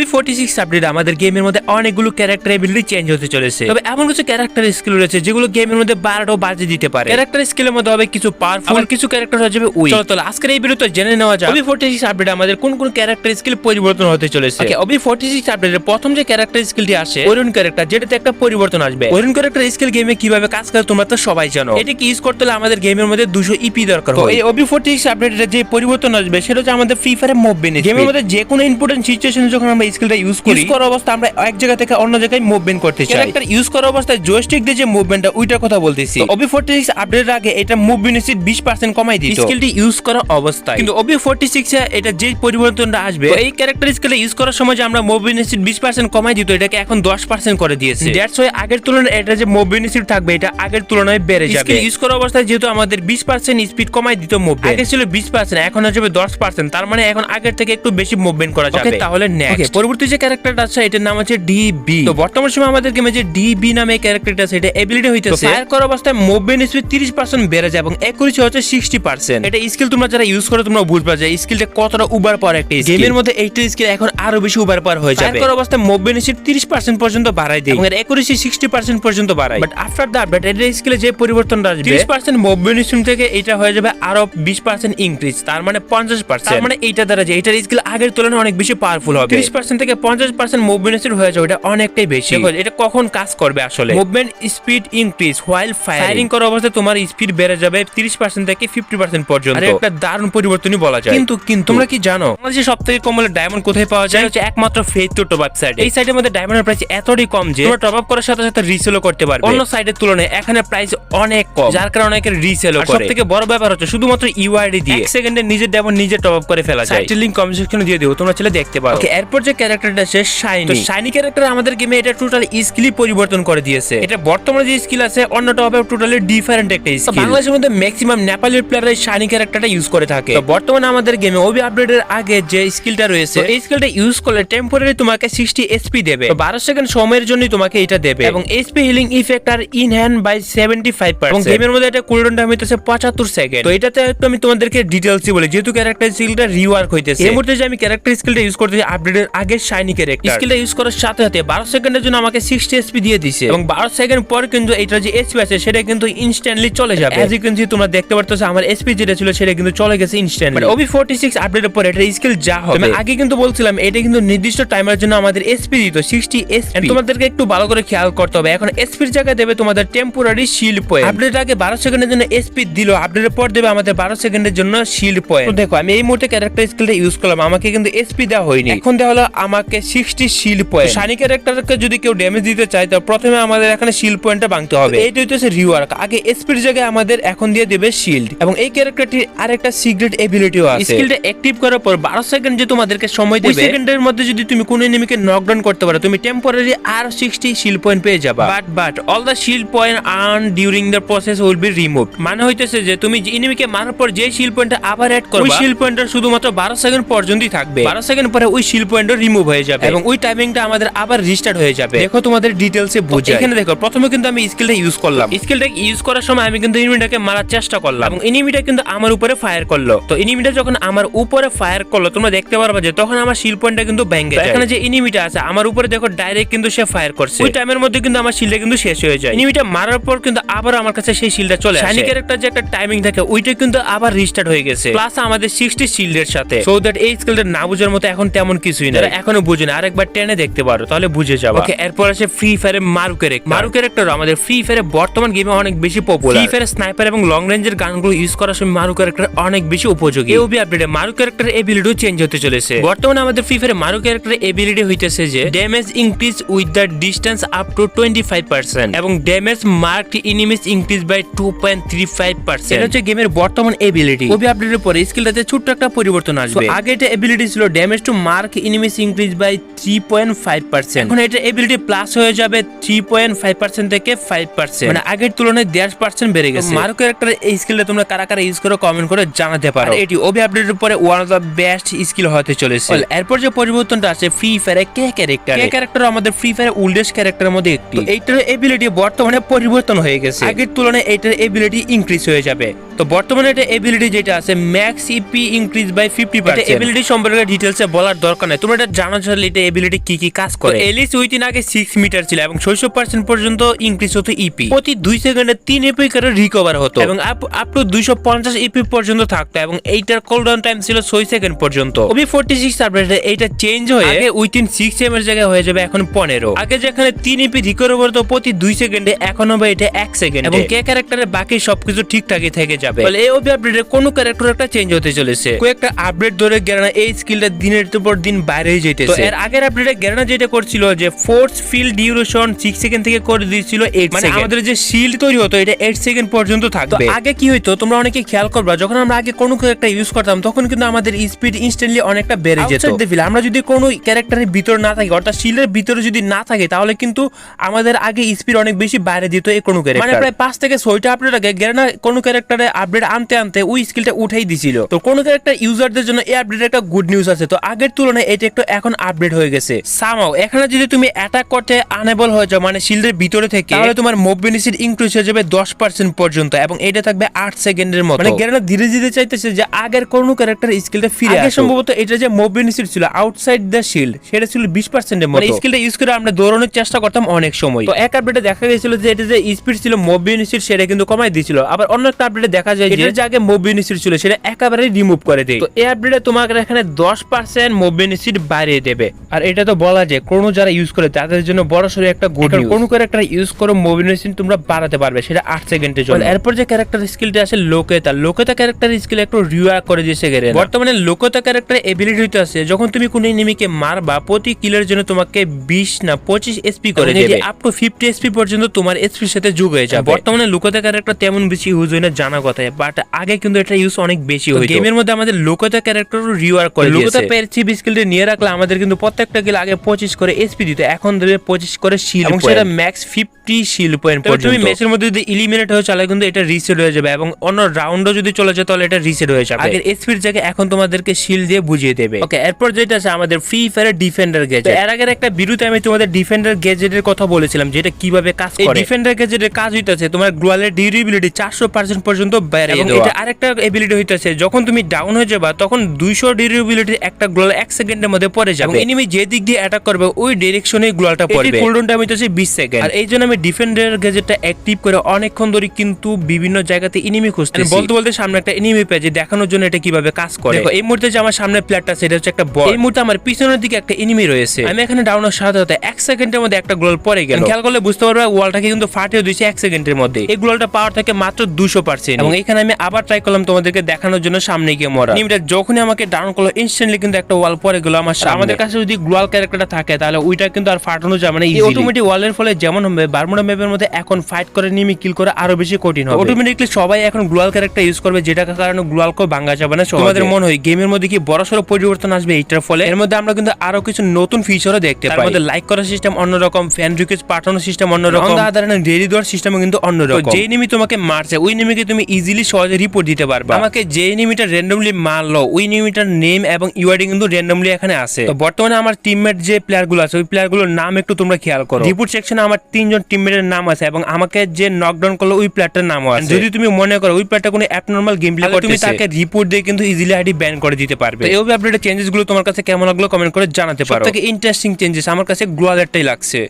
Obi forty six update আমাদের গেমের মধ্যে অনেকগুলো ক্যারেক্টার এবিলিটি চেঞ্জ হতে চলেছে। তবে এমন কিছু ক্যারেক্টার স্কিল রয়েছে যেগুলো গেমের মধ্যে বারোটাও বাজে দিতে পারে। ক্যারেক্টার স্কিলের মধ্যে হবে কিছু পাওয়ারফুল কিছু ক্যারেক্টার হয়ে যাবে উই চলো তাহলে আজকের এই ভিডিওতে জেনে নেওয়া যাক। ওবি ফোর্টি সিক্স আপডেট আমাদের কোন কোন ক্যারেক্টার স্কিল পরিবর্তন হতে চলেছে? ওবি ফোর্টি সিক্স আপডেটের প্রথম যে ক্যারেক্টার স্কিলটি আসে ওরুন ক্যারেক্টার যেটাতে একটা পরিবর্তন আসবে। ওরুন ক্যারেক্টার স্কিল গেমে কীভাবে কাজ করে তোমরা তো সবাই জানো। এটাকে ইউজ করতে হলে আমাদের গেমের মধ্যে দুশো ইপি দরকার হয়। এই ওবি ফোর্টি সিক্স আপডেটের যে পরিবর্তন আসবে সেটা হচ্ছে আমাদের ফ্রি ফায়ারের মুভ গেমের মধ্যে যে কোনো ইম্পর্টেন্ট সিচুয়েশনে যখন আমরা স্কিলটা ইউজ করি করা অবস্থা আমরা এক জায়গা থেকে অন্য জায়গায় মুভমেন্ট করতে চাই। ক্যারেক্টার ইউজ করা অবস্থায় জয়স্টিক দিয়ে যে মুভমেন্টটা ওইটার কথা বলতেছি। ওবি ফোর্টি সিক্স আপডেটের আগে এটা মুভ বেনিফিট বিশ পার্সেন্ট কমাই দিত। স্কিলটি ইউজ করা অবস্থায়। কিন্তু ওবি ফোর্টি সিক্স এ এটা যে পরিবর্তনটা আসবে এই ক্যারেক্টার স্কিলটা ইউজ করার সময় যে আমরা মুভ বেনিফিট বিশ পার্সেন্ট কমাই দিত এটাকে এখন দশ পার্সেন্ট করে দিয়েছে। দ্যাটস ওয়াই আগের তুলনায় এটা যে মুভ বেনিফিট থাকবে এটা আগের তুলনায় বেড়ে যাবে। ইউজ করা অবস্থায় যেহেতু আমাদের বিশ পার্সেন্ট স্পিড কমাই দিত মুভ আগে ছিল বিশ পার্সেন্ট এখন হয়ে যাবে দশ পার্সেন্ট তার মানে এখন আগের থেকে একটু বেশি মুভমেন্ট করা যাবে। তাহলে নেক্সট পরবর্তী যে ক্যারেক্টারটা আছে এটার নাম হচ্ছে ডিবি তো বর্তমান সময় আমাদের গেমে যে ডিবি নামে ক্যারেক্টারটা আছে এটা এবিলিটি হইতেছে। ফায়ার করা অবস্থায় মুভমেন্ট স্পিড 30% বেড়ে যায় এবং একুরেসি হচ্ছে 60% এটা স্কিল তোমরা যারা ইউজ করো তোমরা বুঝবা যে স্কিলটা কতটা উবার পাওয়ার একটা গেমের মধ্যে এইটা স্কিল এখন আরও বেশি উবার পাওয়ার হয়ে যাবে। ফায়ার অবস্থায় মুভমেন্ট স্পিড 30% পর্যন্ত বাড়ায় দেয়। এবং এর একুরেসি 60% পর্যন্ত বাড়ায়। বাট আফটার দ্য আপডেট এর স্কিলে যে পরিবর্তনটা আসবে 30% মুভমেন্ট স্পিড থেকে এটা হয়ে যাবে আরও 20% ইনক্রিজ তার মানে 50% তার মানে এইটা দ্বারা যে এটার স্কিল আগের তুলনায় অনেক বেশি পাওয়ারফুল হবে। 30% থেকে 50% মুভমেন্ট স্পিড হয়ে যাবে এটা অনেকটাই বেশি। এটা কখন কাজ করবে আসলে? Movement speed increase while firing করা অবস্থায় তোমার স্পিড বেড়ে যাবে 30% থেকে 50% পর্যন্ত। একটা দারুণ পরিবর্তনই বলা যায়। কিন্তু কিন্তু তোমরা কি জানো? বাংলাদেশে সবথেকে কম মূল্যের ডায়মন্ড কোথায় পাওয়া যায়? হচ্ছে একমাত্র ফেথ টপ আপ সাইড এই সাইডের মধ্যে ডায়মন্ডের প্রাইস এতটাই কম যে তোমরা টপ আপ করার সাথে সাথে রিসেলও করতে পারবে। অন্য সাইডের তুলনায় এখানে প্রাইস অনেক কম। যার কারণে অনেকে রিসেলও করে। সবথেকে বড় ব্যাপার হচ্ছে শুধুমাত্র ইউআইডি দিয়ে এক সেকেন্ডে নিজের ডায়মন্ড নিজে টপ আপ করে ফেলা যায়। লিংক কমেন্ট সেকশনে দিয়ে দিও তোমরা চলে দেখতে পারো। এরপর যে ক্যারেক্টারটা আছে শাইনি তো শাইনি ক্যারেক্টার আমাদের গেমে এটা টোটাল স্কিলই পরিবর্তন করে দিয়েছে। এটা বর্তমানে যে স্কিল আছে অন্যটা হবে টোটালি ডিফারেন্ট একটা স্কিল বাংলাদেশের মধ্যে ম্যাক্সিমাম নেপালের প্লেয়াররা শাইনি ক্যারেক্টারটা ইউজ করে থাকে। তো বর্তমানে আমাদের গেমে ওবি আপডেটের আগে যে স্কিলটা রয়েছে এই স্কিলটা ইউজ করলে টেম্পোরারি তোমাকে 60 এসপি দেবে। তো 12 সেকেন্ড সময়ের জন্য তোমাকে এটা দেবে। এবং এসপি হিলিং ইফেক্ট আর ইন হ্যান্ড বাই 75% এবং গেমের মধ্যে এটা কুলডাউন টাইম হইতেছে 75 সেকেন্ড তো এটাতে একটু আমি তোমাদেরকে ডিটেইলস বলি। যেহেতু ক্যারেক্টার স্কিলটা রিওয়ার্ক হইতেছে। এই মুহূর্তে যে আমি ক্যারেক্টার স্কিলটা ইউজ করতেছি আপডেটের আগে শাইনি ক্যারেক্টার স্কিলটা ইউজ করার সাথে সাথে 12 সেকেন্ডের জন্য আমাকে 60 এসপি দিয়ে দিছে এবং 12 সেকেন্ড পর কিন্তু এটা যে এসপি আছে সেটা কিন্তু ইনস্ট্যান্টলি চলে যাবে। অ্যাজ ইউ ক্যান সি তোমরা দেখতে পারতেছো আমার এসপি যেটা ছিল সেটা কিন্তু চলে গেছে ইনস্ট্যান্টলি ওবি 46 আপডেটের পর এটা স্কিল যা হবে। আমি আগে কিন্তু বলছিলাম এটা কিন্তু নির্দিষ্ট টাইমের জন্য আমাদের এসপি দিত 60 এসপি তোমাদেরকে একটু ভালো করে খেয়াল করতে হবে। এখন এসপির জায়গায় দেবে তোমাদের টেম্পোরারি শিল্ড পয়েন্ট আপডেট আগে 12 সেকেন্ডের জন্য এসপি দিল আপডেটের পর দেবে আমাদের 12 সেকেন্ডের জন্য শিল্ড পয়েন্ট দেখো আমি এই মুহূর্তে ক্যারেক্টার স্কিলটা ইউজ করলাম আমাকে কিন্তু এসপি দেওয়া হয়নি। এখন দেওয়া হলো আমাকে 60 শিল্ড পয়েন্ট শানি ক্যারেক্টারকে যদি কেউ ড্যামেজ দিতে চায় তো প্রথমে আমাদের এখানে শিল্ড পয়েন্টটা ভাঙতে হবে। এইটা হচ্ছে রিওয়ার্ক আগে এসপির জায়গায় আমাদের এখন দিয়ে দেবে শিল্ড এবং এই ক্যারেক্টারটির আরেকটা সিক্রেট এবিলিটিও আছে। স্কিলটা অ্যাক্টিভ করার পর 12 সেকেন্ড যে তোমাদেরকে সময় দেবে সেকেন্ডের মধ্যে যদি তুমি কোন এনিমিকে নকডাউন করতে পারো তুমি টেম্পোরারি আর 60 শিল্ড পয়েন্ট পেয়ে যাবা। But but all the shield point earn during the process will be remove মানে হইতেছে যে তুমি যে এনিমিকে মারার পর যে শিল্ড পয়েন্টটা আবার অ্যাড করবে ওই শিল্ড পয়েন্টটা শুধুমাত্র 12 সেকেন্ড পর্যন্তই থাকবে। 12 সেকেন্ড পরে ওই শিল্ড পয়েন্টটা রিমুভ হয়ে যাবে। এবং ওই টাইমিংটা আমাদের আবার রিস্টার্ট হয়ে যাবে। দেখো তোমাদের ডিটেইলসে বুঝে এখানে দেখো প্রথমে কিন্তু আমি স্কিলটা ইউজ করলাম। স্কিলটা ইউজ করার সময় আমি কিন্তু এনিমিটাকে মারার চেষ্টা করলাম। এবং এনিমিটা কিন্তু আমার উপরে ফায়ার করল। তো এনিমিটা যখন আমার উপরে ফায়ার করল তোমরা দেখতে পারবে যে তখন আমার শিল পয়েন্টটা কিন্তু যায়। এখানে যে এনিমিটা আছে আমার উপরে দেখো ডাইরেক্ট কিন্তু সে ফায়ার করছে। ওই টাইমের মধ্যে কিন্তু আমার শিলটা কিন্তু শেষ হয়ে যায়। এনিমিটা মারার পর কিন্তু আবার আমার কাছে সেই শিলটা চলে আসে। ক্যারেক্টার যে একটা টাইমিং থাকে ওইটা কিন্তু আবার রিস্টার্ট হয়ে গেছে। প্লাস আমাদের 60 শিল্ডের সাথে। সো দ্যাট এই স্কিলটা না বুঝার মতো এখন তেমন কিছুই না এখনও বুঝে না। আরেকবার টেনে দেখতে পারো তাহলে বুঝে যাবে। ওকে এরপর আছে ফ্রি ফায়ারের মারু ক্যারেক্টার মারু ক্যারেক্টার আমাদের ফ্রি ফায়ারে বর্তমান গেমে অনেক বেশি পপুলার ফ্রি ফায়ারে স্নাইপার এবং লং রেঞ্জের গানগুলো ইউজ করার সময় মারু ক্যারেক্টার অনেক বেশি উপযোগী। এওবি আপডেটে মারু ক্যারেক্টারের এবিলিটিও চেঞ্জ হতে চলেছে। বর্তমানে আমাদের ফ্রি ফায়ারে মারু ক্যারেক্টারের এবিলিটি হইতেছে যে damage increase with the distance up to 25% এবং damage marked enemies increase by 2.35% এটা হচ্ছে গেমের বর্তমান এবিলিটি ওবি আপডেটের পরে স্কিলটাতে ছোট্ট একটা পরিবর্তন আসবে। আগে এটা এবিলিটি ছিল damage to mark enemies increase by 3.5% এখন এটা এবিলিটি প্লাস হয়ে যাবে 3.5% থেকে 5% মানে আগের তুলনায় 10% বেড়ে গেছে। মারো ক্যারেক্টার এই স্কিলটা তোমরা কারা কারা ইউজ করো কমেন্ট করে জানাতে পারো। এটি ওবি আপডেটের পরে one of the best skill হতে চলেছে। এরপর যে পরিবর্তনটা আছে ফ্রি ফায়ারে কে ক্যারেক্টার কে ক্যারেক্টার আমাদের ফ্রি ফায়ার ওল্ডেস্ট ক্যারেক্টারের মধ্যে একটি। এইটার এবিলিটি বর্তমানে পরিবর্তন হয়ে গেছে। আগের তুলনায় এইটার এবিলিটি ইনক্রিজ হয়ে যাবে। তো বর্তমানে এটা এবিলিটি যেটা আছে max EP increase by fifty percent ability সম্পর্কে ডিটেলসে বলার দরকার নেই। তোমরা এটা এটা এবিলিটি কি কি কাজ করে? এলিস উইথিন আগে সিক্স মিটার ছিল এবং ছয়শো পার্সেন্ট পর্যন্ত ইনক্রিজ হতো ইপি প্রতি দুই সেকেন্ডে তিন ইপি করে রিকভার হতো। এবং আপ টু দুইশো পঞ্চাশ ইপি পর্যন্ত থাকতো এবং এইটার কোলডাউন টাইম ছিল ছয় সেকেন্ড পর্যন্ত। ওবি ফোর্টি সিক্স আপডেটে এইটা চেঞ্জ হয়ে আগে উইথিন সিক্স এম এর জায়গায় হয়ে যাবে এখন পনেরো। আগে যেখানে তিন ইপি রিকভার হতো প্রতি দুই সেকেন্ডে এখন হবে এটা এক সেকেন্ড এবং কে ক্যারেক্টারের বাকি সবকিছু ঠিকঠাকই থেকে যাবে? ফলে এই ওবি আপডেটে কোনো ক্যারেক্টার একটা চেঞ্জ হতে চলেছে। কয়েকটা আপডেট ধরে গেরানা এই স্কিলটা দিনের পর দিন বাইরে যেতেছে এর আগের আপডেটে যেটা করছিল যে force field duration six second থেকে করে দিয়েছিল এইট মানে আমাদের যে শিল্ড তৈরি হতো এটা এইট সেকেন্ড পর্যন্ত থাকবে। আগে কি হইতো তোমরা অনেকে খেয়াল করবা যখন আমরা আগে কোনো একটা ইউজ করতাম তখন কিন্তু আমাদের স্পিড ইনস্ট্যান্টলি অনেকটা বেড়ে যেত। আমরা যদি কোনো ক্যারেক্টারের ভিতর না থাকি অর্থাৎ শিল্ডের ভিতরে যদি না থাকে তাহলে কিন্তু আমাদের আগে স্পিড অনেক বেশি বাইরে দিত এই কোনো ক্যারেক্টার মানে প্রায় পাঁচ থেকে ছয়টা আপডেট আগে গেরানা কোনো ক্যারেক্টারে আপডেট আনতে আনতে ওই স্কিলটা উঠাই দিছিল। তো কোনো ক্যারেক্টার ইউজারদের জন্য এই আপডেট একটা গুড নিউজ আছে। তো আগের তুলনায় এটা একটু এখন আপডেট হয়ে গেছে। সামাও এখানে যদি তুমি অ্যাটাক করতে আনেবল হয়ে যাও মানে শিল্ডের ভিতরে থেকে তাহলে তোমার মুভ বেনিফিট ইনক্রিজ হয়ে যাবে দশ পার্সেন্ট পর্যন্ত এবং এটা থাকবে আট সেকেন্ডের মতো। মানে গেরানা ধীরে ধীরে চাইতেছে যে আগের কোনো ক্যারেক্টার স্কিলটা ফিরে আগে সম্ভবত এটা যে মুভ বেনিফিট ছিল আউটসাইড দ্য শিল্ড সেটা ছিল বিশ পার্সেন্টের মতো। স্কিলটা ইউজ করে আমরা দৌড়ানোর চেষ্টা করতাম অনেক সময়। তো এক আপডেটে দেখা গেছিল যে এটা যে স্পিড ছিল মুভ বেনিফিট সেটা কিন্তু কমাই দিয়েছিল। আবার অন্য একটা আপডেটে দেখা যায় যে যে আগে মুভ বেনিফিট ছিল সেটা একেবারে রিমুভ করে দেয়। তো এই আপডেটে তোমাকে এখানে দশ পার্সেন্ট মুভ বেনিফিট বাড়িয়ে দেবে। আর এটা তো বলা যায় কোনো যারা ইউজ করে তাদের জন্য বড় সড়ো একটা গুড কোনো ক্যারেক্টার ইউজ করে মুভ বেনিফিট তোমরা বাড়াতে পারবে সেটা আট সেকেন্ডের জন্য। এরপর যে ক্যারেক্টার স্কিলটা আসে লোকেতা। লোকেতা ক্যারেক্টার স্কিল একটু রিওয়ার্ক করে দিয়েছে গেলে বর্তমানে লোকেতা ক্যারেক্টার এবিলিটি হইতে আছে যখন তুমি কোন এনিমিকে মারবা প্রতি কিলের জন্য তোমাকে বিশ না পঁচিশ এসপি করে দেবে। আপ টু ফিফটি এসপি পর্যন্ত তোমার এসপির সাথে যোগ হয়ে যাবে। বর্তমানে লোকতা ক্যারেক্টার তেমন বেশি ইউজ হয় না জানা কথা বাট আগে কিন্তু এটা ইউজ অনেক বেশি হয় গেমের মধ্যে আমাদের লোকতা ক্যারেক্টার রিওয়ার্ক করে লোকতা পেরছি স্কিলটা নিয়ে রাখলে আমাদের কিন্তু প্রত্যেকটা কিল আগে পঁচিশ করে এসপি দিত এখন দেবে পঁচিশ করে শিল এবং সেটা ম্যাক্স ফিফটি শিল পয়েন্ট তুমি ম্যাচের মধ্যে যদি ইলিমিনেট হয়ে চলে কিন্তু এটা রিসেট হয়ে যাবে এবং অন্য রাউন্ডও যদি চলে যায় তাহলে এটা রিসেট হয়ে যাবে। আগের এসপির জায়গায় এখন তোমাদেরকে শিল দিয়ে বুঝিয়ে দেবে। ওকে এরপর যেটা আছে আমাদের ফ্রি ফায়ার ডিফেন্ডার গেজেট এর আগের একটা বিরুতে আমি তোমাদের ডিফেন্ডার গেজেটের কথা বলেছিলাম যেটা কীভাবে কাজ করে। ডিফেন্ডার গেজেটের কাজ হইতাছে তোমার গ্লোয়ালের ডিউরেবিলিটি চারশো পার্সেন্ট পর্যন্ত বেড়ে এবং এটা আরেকটা এবিলিটি হইতাছে যখন তুমি ডাউন হয়ে যাবা তখন দুইশো ডিউরেবিলিটি একটা গ্লোয়াল এক সেকেন্ডের মধ্যে পড়ে যাবে। এনিমি যে দিক দিয়ে অ্যাটাক করবে ওই ডিরেকশনে গ্লোয়ালটা পড়বে। কোল্ডন টাইম হইতাছে বিশ সেকেন্ড আর এই জন্য আমি ডিফেন্ডার গেজেটটা অ্যাক্টিভ করে অনেকক্ষণ ধরে কিন্তু বিভিন্ন জায়গাতে এনিমি খুঁজতে বলতে বলতে সামনে একটা এনিমি পেয়েছে দেখানোর জন্য এটা কীভাবে কাজ করে। দেখো এই মুহূর্তে যে আমার সামনে প্লেয়ারটা সেটা হচ্ছে একটা বল এই মুহূর্তে আমার পিছনের দিকে একটা এনিমি রয়েছে। আমি এখানে ডাউন ডাউনের সাথে সাথে এক সেকেন্ডের মধ্যে একটা গ্লোল পরে গেল। খেয়াল করলে বুঝতে পারবে ওয়ালটাকে কিন্তু ফাটিয়ে দিয়েছে এক সেকেন্ডের মধ্যে। এই গ্লোলটা পাওয়ার থাকে মাত্র দুশো পার্সেন্ট এবং এখানে আমি আবার ট্রাই করলাম তোমাদেরকে দেখানোর জন্য সামনে গিয়ে মরা। এনিমিটা যখনই আমাকে ডাউন করল ইনস্ট্যান্টলি কিন্তু একটা ওয়াল পরে গেল আমার। আমাদের কাছে যদি গ্লোয়াল ক্যারেক্টারটা থাকে তাহলে ওইটা কিন্তু আর ফাটানো যাবে না অটোমেটিক ওয়ালের ফলে যেমন হবে বারমুডা ম্যাপের মধ্যে এখন ফাইট করে নিমি কিল করে আরও বেশি কঠিন হবে। অটোমেটিকলি সবাই এখন গ্লোয়াল ক্যারেক্টার ইউজ করবে যেটা কারণে গ্লোয়াল কো ভাঙা যাবে না। তোমাদের মনে হয় গেমের মধ্যে কি বড়সড় পরিবর্তন আসবে এইটার ফলে? এর মধ্যে আমরা কিন্তু আরও কিছু নতুন ফিচারও দেখতে পাই। আমাদের লাইক করার সিস্টেম অন্যরকম ফ্যান রিকোয়েস্ট পাঠানোর সিস্টেম অন্যরকম সাধারণ ডেলি দেওয়ার সিস্টেম কিন্তু অন্যরকম যে নিমি তোমাকে মারছে ওই নিমিকে তুমি ইজিলি সহজে রিপোর্ট দিতে পারবে। আমাকে যে নিমিটা র্যান্ডমলি মারলো ওই নিমিটার নেম এবং ইউআইডি কিন্তু র্যান্ডমলি এখানে আছে তো বর্তমানে আমার টিমমেট যে প্লেয়ারগুলো আছে ওই প্লেয়ারগুলোর নাম একটু তোমরা খেয়াল করো। রিপোর্ট সেকশনে আমার তিনজন টিমমেটের নাম আছে এবং আমাকে যে নকডাউন করল ওই প্লেয়ারটার নাম আছে। যদি তুমি মনে করো ওই প্লেয়ারটা কোনো অ্যাবনর্মাল গেম প্লে করতে তুমি তাকে রিপোর্ট দিয়ে কিন্তু ইজিলি আইডি ব্যান করে দিতে পারবে। এই আপডেটের চেঞ্জেসগুলো তোমার কাছে কেমন লাগল কমেন্ট করে জানাতে পারো। সবথেকে ইন্টারেস্টিং চেঞ্জেস আমার কাছে গ্লোয়ালেরটাই লাগছে।